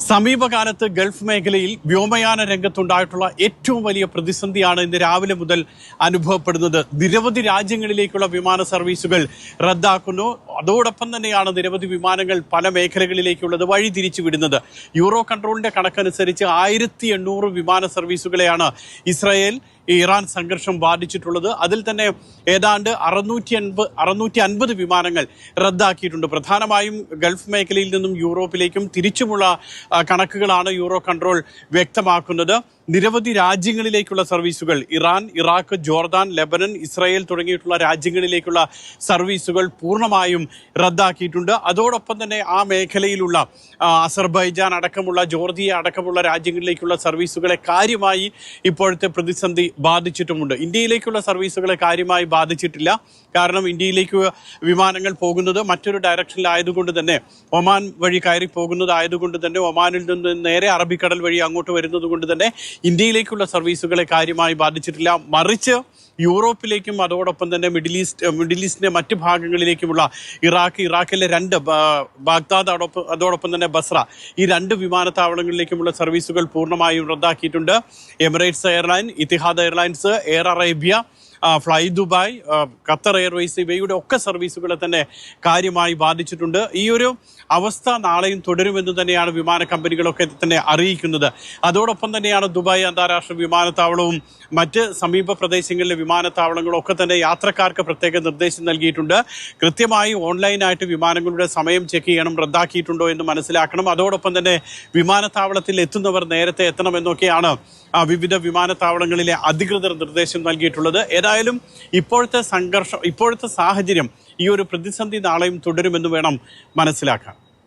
സമീപകാലത്ത് ഗൾഫ് മേഖലയിൽ വ്യോമയാന രംഗത്തുണ്ടായിട്ടുള്ള ഏറ്റവും വലിയ പ്രതിസന്ധിയാണ് ഇന്ന് രാവിലെ മുതൽ അനുഭവപ്പെടുന്നത്. നിരവധി രാജ്യങ്ങളിലേക്കുള്ള വിമാന സർവീസുകൾ റദ്ദാക്കുന്നു. അതോടൊപ്പം തന്നെയാണ് നിരവധി വിമാനങ്ങൾ പല മേഖലകളിലേക്കുള്ളത് വഴി തിരിച്ചു വിടുന്നത്. യൂറോ കൺട്രോളിന്റെ കണക്കനുസരിച്ച് ആയിരത്തി എണ്ണൂറ് വിമാന സർവീസുകളെയാണ് ഇസ്രായേൽ ഇറാൻ സംഘർഷം ബാധിച്ചിട്ടുള്ളത്. അതിൽ തന്നെ ഏതാണ്ട് അറുന്നൂറ്റി അൻപത് അറുന്നൂറ്റി അൻപത് വിമാനങ്ങൾ റദ്ദാക്കിയിട്ടുണ്ട്. പ്രധാനമായും ഗൾഫ് മേഖലയിൽ നിന്നും യൂറോപ്പിലേക്കും തിരിച്ചുമുള്ള കണക്കുകളാണ് യൂറോ കൺട്രോൾ വ്യക്തമാക്കുന്നത്. നിരവധി രാജ്യങ്ങളിലേക്കുള്ള സർവീസുകൾ. Iran Iraq Jordan Lebanon Israel തുടങ്ങിയിട്ടുള്ള രാജ്യങ്ങളിലേക്കുള്ള സർവീസുകൾ പൂർണമായും റദ്ദാക്കിയിട്ടുണ്ട്. അതോടൊപ്പം തന്നെ ആ മേഖലയിലുള്ള അസർബൈജാൻ അടക്കമുള്ള ജോർജിയ അടക്കമുള്ള രാജ്യങ്ങളിലേക്കുള്ള സർവീസുകളെ കാര്യമായി ഇപ്പോഴത്തെ പ്രതിസന്ധി ബാധിച്ചിട്ടുമുണ്ട്. ഇന്ത്യയിലേക്കുള്ള സർവീസുകളെ കാര്യമായി ബാധിച്ചിട്ടില്ല. കാരണം ഇന്ത്യയിലേക്ക് വിമാനങ്ങൾ പോകുന്നത് മറ്റൊരു ഡയറക്ഷനിലായതുകൊണ്ട് തന്നെ ഒമാൻ വഴി കയറി പോകുന്നതായതുകൊണ്ട് തന്നെ ഒമാനിൽ നിന്ന് നേരെ അറബിക്കടൽ വഴി അങ്ങോട്ട് വരുന്നത് കൊണ്ട് തന്നെ ഇന്ത്യയിലേക്കുള്ള സർവീസുകളെ കാര്യമായി ബാധിച്ചിട്ടില്ല. മറിച്ച് യൂറോപ്പിലേക്കും അതോടൊപ്പം തന്നെ മിഡിൽ ഈസ്റ്റ് മിഡിൽ ഈസ്റ്റിന്റെ മറ്റ് ഭാഗങ്ങളിലേക്കുമുള്ള ഇറാഖ് ഇറാഖിലെ രണ്ട് ബാഗ്ദാദ് അതോടൊപ്പം അതോടൊപ്പം തന്നെ ബസ്ര. ഈ രണ്ട് വിമാനത്താവളങ്ങളിലേക്കുമുള്ള സർവീസുകൾ പൂർണമായും റദ്ദാക്കിയിട്ടുണ്ട്. Emirates airline Etihad airlines Air Arabia Flydubai Qatar Airways ഇവയുടെ ഒക്കെ സർവീസുകളെ തന്നെ കാര്യമായി ബാധിച്ചിട്ടുണ്ട്. ഈ ഒരു അവസ്ഥ നാളെയും തുടരുമെന്ന് തന്നെയാണ് വിമാന കമ്പനികളൊക്കെ തന്നെ അറിയിക്കുന്നത്. അതോടൊപ്പം തന്നെയാണ് ദുബായ് അന്താരാഷ്ട്ര വിമാനത്താവളവും മറ്റ് സമീപ പ്രദേശങ്ങളിലെ വിമാനത്താവളങ്ങളും ഒക്കെ തന്നെ യാത്രക്കാർക്ക് പ്രത്യേക നിർദ്ദേശം നൽകിയിട്ടുണ്ട്. കൃത്യമായി ഓൺലൈനായിട്ട് വിമാനങ്ങളുടെ സമയം ചെക്ക് ചെയ്യണം റദ്ദാക്കിയിട്ടുണ്ടോ എന്ന് മനസ്സിലാക്കണം. അതോടൊപ്പം തന്നെ വിമാനത്താവളത്തിൽ എത്തുന്നവർ നേരത്തെ എത്തണമെന്നൊക്കെയാണ് വിവിധ വിമാനത്താവളങ്ങളിലെ അധികൃതർ നിർദ്ദേശം നൽകിയിട്ടുള്ളത്. ഏതായാലും ഇപ്പോഴത്തെ സംഘർഷം ഇപ്പോഴത്തെ സാഹചര്യം ഈ ഒരു പ്രതിസന്ധി നാളെയും തുടരുമെന്ന് വേണം മനസ്സിലാക്കാൻ.